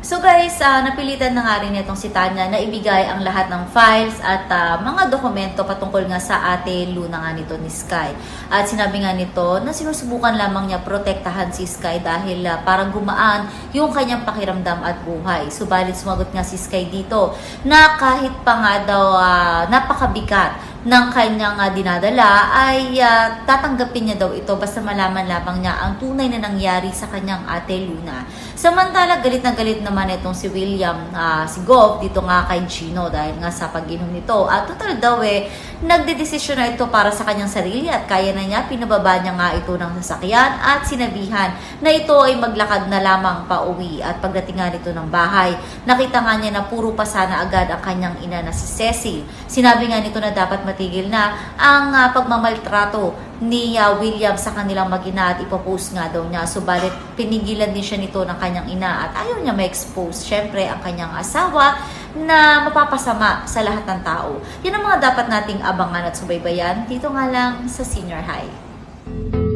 So guys, ah, napilitan na nga rin itong si Tanya na ibigay ang lahat ng files at ah, mga dokumento patungkol nga sa ate Luna nga nito ni Sky. At sinabi nga nito na sinusubukan lamang niya protektahan si Sky dahil ah, parang gumaan yung kanyang pakiramdam at buhay. Subalit sumagot nga si Sky dito na kahit pa nga daw ah, napakabigat ng kanyang ah, dinadala ay ah, tatanggapin niya daw ito basta malaman lamang niya ang tunay na nangyari sa kanyang ate Luna. Samantala, galit na galit naman itong si William, ah, si Gov, dito nga kay Gino dahil nga sa pag-inom nito. At total daw eh, nagdedesisyon na ito para sa kanyang sarili at kaya na niya, pinababa niya nga ito ng sasakyan at sinabihan na ito ay maglakad na lamang pa uwi. At pagdating nga nito ng bahay, nakita nga niya na puro pa sana agad ang kanyang ina na si Cecil. Sinabi nga nito na dapat matigil na ang ah, pagmamaltrato ni ah, William sa kanilang magina at ipopost nga daw niya. Subalit pinigilan din siya nito ng kanyang ina at ayaw niya ma-expose syempre ang kanyang asawa na mapapasama sa lahat ng tao. Yan ang mga dapat nating abangan at subaybayan dito nga lang sa senior high.